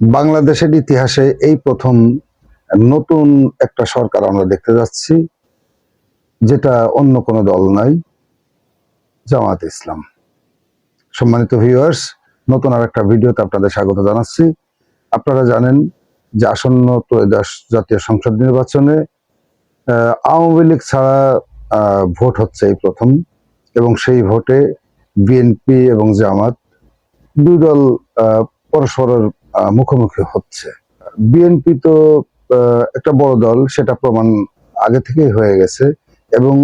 বাংলাদেশের ইতিহাসে এই প্রথম নতুন একটা সরকার আমরা দেখতে যাচ্ছি, যেটা অন্য কোনো দল নাই জামাত ইসলাম। সম্মানিত ভিউয়ার্স নতুন আর একটা ভিডিওতে আপনাদের স্বাগত জানাচ্ছি। আপনারা জানেন যে আসন্ন ত্রয়োদশ জাতীয় সংসদ নির্বাচনে আওয়ামী লীগ ছাড়া ভোট হচ্ছে এই প্রথম এবং সেই ভোটে বিএনপি এবং জামাত দুই দল পরস্পরের মুখোমুখি হচ্ছে। বিএনপি তো একটা বড় দল, সেটা প্রমাণ আগে থেকেই হয়ে গেছে। এবং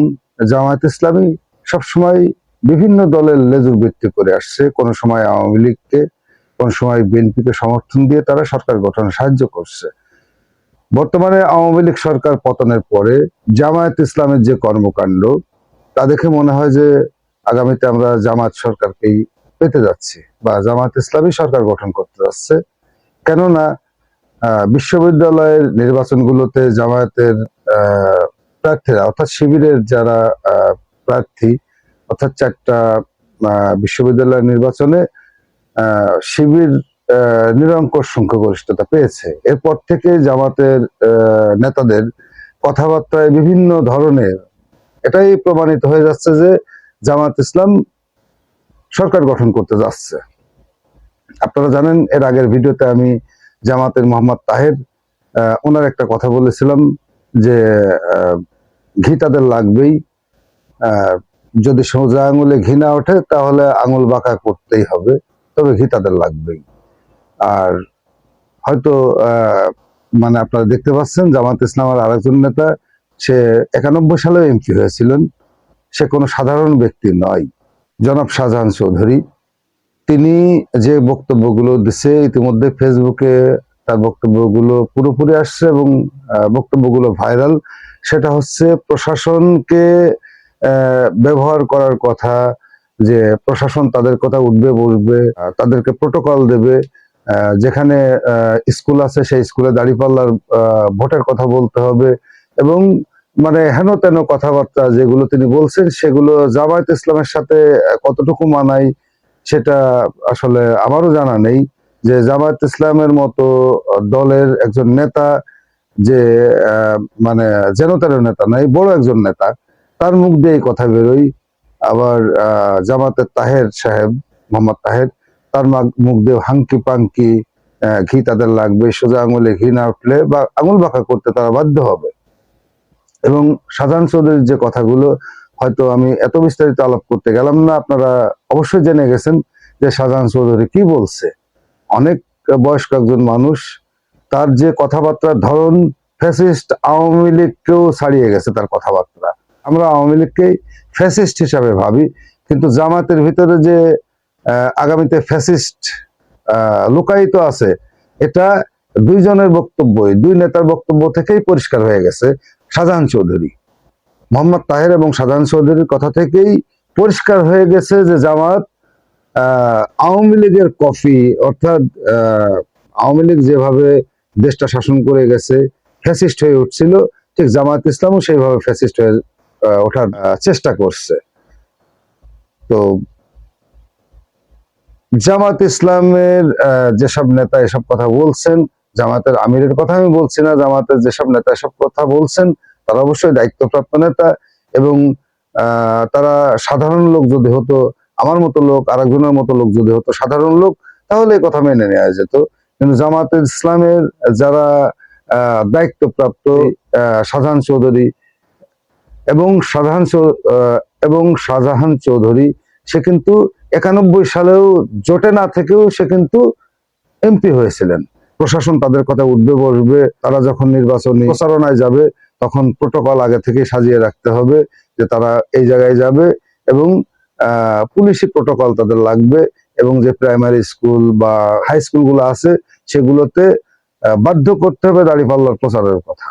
জামায়াত ইসলামী সবসময় বিভিন্ন দলের লেজুর ভিত্তি করে আসছে। কোনো সময় আওয়ামী লীগকে, কোন সময় বিএনপিকে সমর্থন দিয়ে তারা সরকার গঠনে সাহায্য করছে। বর্তমানে আওয়ামী লীগ সরকার পতনের পরে জামায়াত ইসলামের যে কর্মকাণ্ড, তা দেখে মনে হয় যে আগামীতে আমরা জামায়াত সরকারকেই পেতে যাচ্ছি বা জামাত ইসলামী সরকার গঠন করতে যাচ্ছে। কেননা বিশ্ববিদ্যালয়ের নির্বাচনগুলোতে জামায়াতের প্রার্থীরা, অর্থাৎ শিবিরের যারা প্রার্থী, অর্থাৎ চারটা বিশ্ববিদ্যালয়ের নির্বাচনে শিবির নিরঙ্কুশ সংখ্যাগরিষ্ঠতা পেয়েছে। এরপর থেকে জামাতের নেতাদের কথাবার্তায় বিভিন্ন ধরনের, এটাই প্রমাণিত হয়ে যাচ্ছে যে জামাত ইসলাম সরকার গঠন করতে যাচ্ছে। আপনারা জানেন, এর আগের ভিডিওতে আমি জামাতের মোহাম্মদ তাহের ওনার একটা কথা বলেছিলাম যে ঘি তাদের লাগবেই। যদি সোজা আঙুলে ঘি না ওঠে, তাহলে আঙুল বাঁকা করতেই হবে, তবে ঘি তাদের লাগবেই। আর হয়তো মানে আপনারা দেখতে পাচ্ছেন, জামাত ইসলামের আরেকজন নেতা, সে একানব্বই সালে এমপি হয়েছিলেন। সে কোনো সাধারণ ব্যক্তি নয়। জনাব শাহজাহান চৌধুরী তিনি যে বক্তব্যগুলো দিছে, ইতিমধ্যে ফেসবুকে তার বক্তব্যগুলো পুরোপুরি আসছে এবং বক্তব্যগুলো ভাইরাল। সেটা হচ্ছে প্রশাসনকে ব্যবহার করার কথা, যে প্রশাসন তাদের কথা উঠবে, বসবে তাদেরকে প্রোটোকল দেবে যেখানে স্কুল আছে, সেই স্কুলে দাঁড়িপাল্লার ভোটের কথা বলতে হবে এবং মানে হেন তেন কথাবার্তা যেগুলো তিনি বলছেন, সেগুলো জামায়াত ইসলামের সাথে কতটুকু মানায় সেটা আসলে আমারও জানা নেই যে জামায়াত ইসলামের মতো দলের একজন নেতা যে মানে যেন নেতা নাই, বড় একজন নেতা, তার মুখ দিয়ে কথা বেরোই আবার জামাতের তাহের সাহেব, মোহাম্মদ তাহের, তার মুখ দিয়ে হাঙ্কি পাঙ্কি ঘি তাদের লাগবে, সোজা আঙুলে ঘি না উঠলে বা আঙুল বাঁকা করতে তারা বাধ্য হবে। এবং সাধারণ চৌধুরীর যে কথাগুলো হয়তো আমি এত বিস্তারিত আলাপ করতে গেলাম না, আপনারা অবশ্যই জেনে গেছেন যে শাহজাহান চৌধুরী কি বলছে। অনেক বয়স্ক একজন মানুষ, তার যে কথাবার্তার ধরন ফ্যাসিস্ট আওয়ামী লীগকেও ছাড়িয়ে গেছে তার কথাবার্তা। আমরা আওয়ামী লীগকেই ফ্যাসিস্ট হিসাবে ভাবি, কিন্তু জামাতের ভিতরে যে আগামীতে ফ্যাসিস্ট লুকায়িত আছে, এটা দুইজনের বক্তব্যই, দুই নেতার বক্তব্য থেকেই পরিষ্কার হয়ে গেছে শাহজাহান চৌধুরী। মোহাম্মদ তাহের এবং সাধারণ চৌধুরীর কথা থেকেই পরিষ্কার হয়ে গেছে যে জামাত আওয়ামী লীগের কফি, অর্থাৎ আওয়ামী লীগ যেভাবে দেশটা শাসন করে গেছে, ফ্যাসিস্ট হয়ে উঠছিল, ঠিক জামাত ইসলামও সেইভাবে ফ্যাসিস্ট হয়ে ওঠার চেষ্টা করছে। তো জামাত ইসলামের যেসব নেতা এসব কথা বলছেন, জামাতের আমিরের কথা আমি বলছি না, জামাতের যেসব নেতা এসব কথা বলছেন তারা অবশ্যই দায়িত্বপ্রাপ্ত নেতা এবং তারা সাধারণ লোক যদি হতো আমার মতো লোক আরেকজনের মতো লোক যদি হতো সাধারণ লোক তাহলে কথা মেনে নেওয়া যেত। কিন্তু জামাতের ইসলামের যারা আহ, দায়িত্বপ্রাপ্ত শাহজাহান চৌধুরী এবং শাহজাহান এবং শাহজাহান চৌধুরী সে কিন্তু একানব্বই সালেও জোটে না থেকেও সে কিন্তু এমপি হয়েছিলেন। প্রশাসন তাদের কথা উঠবে বসবে তারা যখন নির্বাচনী প্রচারণায় যাবে তখন প্রোটোকল আগে থেকে সাজিয়ে রাখতে হবে যে তারা এই জায়গায় যাবে এবং পুলিশি প্রোটোকল তাদের লাগবে এবং যে প্রাইমারি স্কুল বা হাই স্কুলগুলো আছে সেগুলোতে বাধ্য করতে হবে দাঁড়িপাল্লার প্রচারের কথা।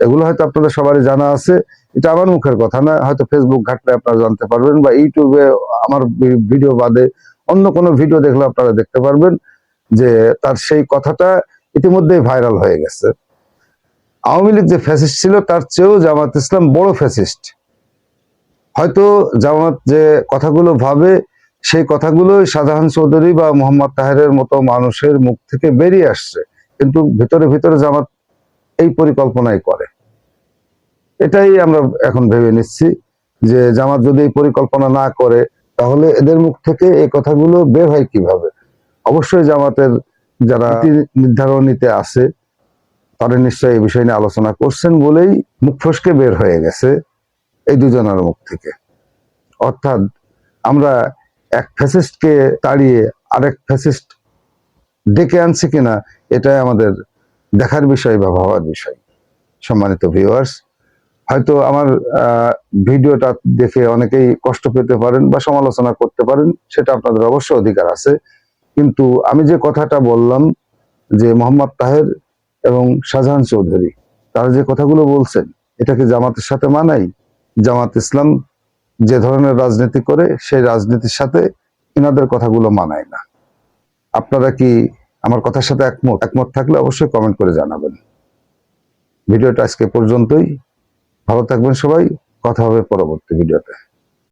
এগুলো হয়তো আপনাদের সবারই জানা আছে, এটা আমার মুখের কথা না, হয়তো ফেসবুক ঘাটলে আপনারা জানতে পারবেন বা ইউটিউবে আমার ভিডিও বাদে অন্য কোনো ভিডিও দেখলে আপনারা দেখতে পারবেন যে তার সেই কথাটা ইতিমধ্যেই ভাইরাল হয়ে গেছে। আওয়ামী লীগ যে ফ্যাসিস্ট ছিল তার চেয়েও জামাত ইসলাম বড় ফ্যাসিস্ট হয়তো জামাত যে কথাগুলো ভাবে সেই কথাগুলো শাহজাহান চৌধুরী বা মোহাম্মদ তাহেরের মতো মানুষের মুখ থেকে বেরিয়ে আসছে। কিন্তু ভিতরে ভিতরে জামাত এই পরিকল্পনাই করে। এটাই আমরা এখন ভেবে নিচ্ছি যে জামাত যদি এই পরিকল্পনা না করে তাহলে এদের মুখ থেকে এই কথাগুলো বের হয় কীভাবে? অবশ্যই জামাতের যারা নির্ধারণীতে আছে তারা নিশ্চয়ই এই বিষয় নিয়ে আলোচনা করছেন বলেই মুখ ফসকে বের হয়ে গেছে এই দুজনের মুখ থেকে। অর্থাৎ আমরা এক ফ্যাসিস্টকে তাড়িয়ে আরেক ফ্যাসিস্ট ডেকে আনছি কিনা, এটাই আমাদের দেখার বিষয় বা ভাবার বিষয়। সম্মানিত ভিউয়ার্স হয়তো আমার ভিডিওটা দেখে অনেকেই কষ্ট পেতে পারেন বা সমালোচনা করতে পারেন, সেটা আপনাদের অবশ্য অধিকার আছে। কিন্তু আমি যে কথাটা বললাম যে মোহাম্মদ তাহের এবং শাহজাহান চৌধুরী। তারা যে কথাগুলো বলছেন, এটাকে জামাতের সাথে মানাই, জামাত ইসলাম যে ধরনের রাজনীতি করে, সেই রাজনীতির সাথে ইনাদের কথাগুলো মানায় না। আপনারা কি আমার কথার সাথে একমত? একমত থাকলে অবশ্যই কমেন্ট করে জানাবেন। ভিডিওটা আজকে পর্যন্তই। ভালো থাকবেন সবাই। কথা হবে পরবর্তী ভিডিওতে।